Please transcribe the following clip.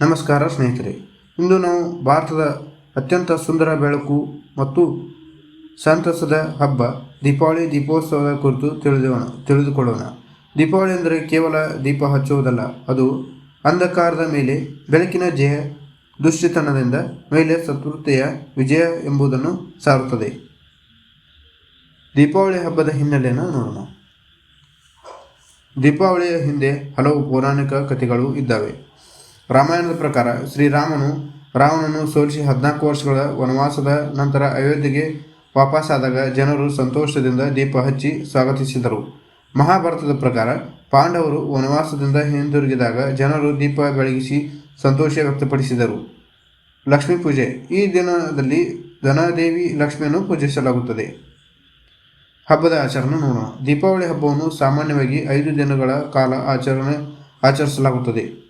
ನಮಸ್ಕಾರ ಸ್ನೇಹಿತರೆ. ಇಂದು ನಾವು ಭಾರತದ ಅತ್ಯಂತ ಸುಂದರ ಬೆಳಕು ಮತ್ತು ಸಂತಸದ ಹಬ್ಬ, ದೀಪಾವಳಿ, ದೀಪೋತ್ಸವದ ಕುರಿತು ತಿಳಿದೋಣ, ತಿಳಿದುಕೊಳ್ಳೋಣ. ದೀಪಾವಳಿ ಅಂದರೆ ಕೇವಲ ದೀಪ ಹಚ್ಚುವುದಲ್ಲ, ಅದು ಅಂಧಕಾರದ ಮೇಲೆ ಬೆಳಕಿನ ಜಯ, ದುಶ್ಚಿತನದಿಂದ ಮೇಲೆ ಸತೃತೆಯ ವಿಜಯ ಎಂಬುದನ್ನು ಸಾರುತ್ತದೆ. ದೀಪಾವಳಿ ಹಬ್ಬದ ಹಿನ್ನೆಲೆಯನ್ನು ನೋಡೋಣ. ದೀಪಾವಳಿಯ ಹಿಂದೆ ಹಲವು ಪೌರಾಣಿಕ ಕಥೆಗಳು ಇದ್ದಾವೆ. ರಾಮಾಯಣದ ಪ್ರಕಾರ ಶ್ರೀರಾಮನು ರಾವಣನು ಸೋಲಿಸಿ ಹದಿನಾಲ್ಕು ವರ್ಷಗಳ ವನವಾಸದ ನಂತರ ಅಯೋಧ್ಯೆಗೆ ವಾಪಸ್ಸಾದಾಗ ಜನರು ಸಂತೋಷದಿಂದ ದೀಪ ಹಚ್ಚಿ ಸ್ವಾಗತಿಸಿದರು. ಮಹಾಭಾರತದ ಪ್ರಕಾರ ಪಾಂಡವರು ವನವಾಸದಿಂದ ಹಿಂದಿರುಗಿದಾಗ ಜನರು ದೀಪ ಬೆಳಗಿಸಿ ಸಂತೋಷ ವ್ಯಕ್ತಪಡಿಸಿದರು. ಲಕ್ಷ್ಮೀ ಪೂಜೆ. ಈ ದಿನದಲ್ಲಿ ಧನದೇವಿ ಲಕ್ಷ್ಮಿಯನ್ನು ಪೂಜಿಸಲಾಗುತ್ತದೆ. ಹಬ್ಬದ ಆಚರಣೆ ನೋಡೋಣ. ದೀಪಾವಳಿ ಹಬ್ಬವನ್ನು ಸಾಮಾನ್ಯವಾಗಿ ಐದು ದಿನಗಳ ಕಾಲ ಆಚರಣೆ ಆಚರಿಸಲಾಗುತ್ತದೆ.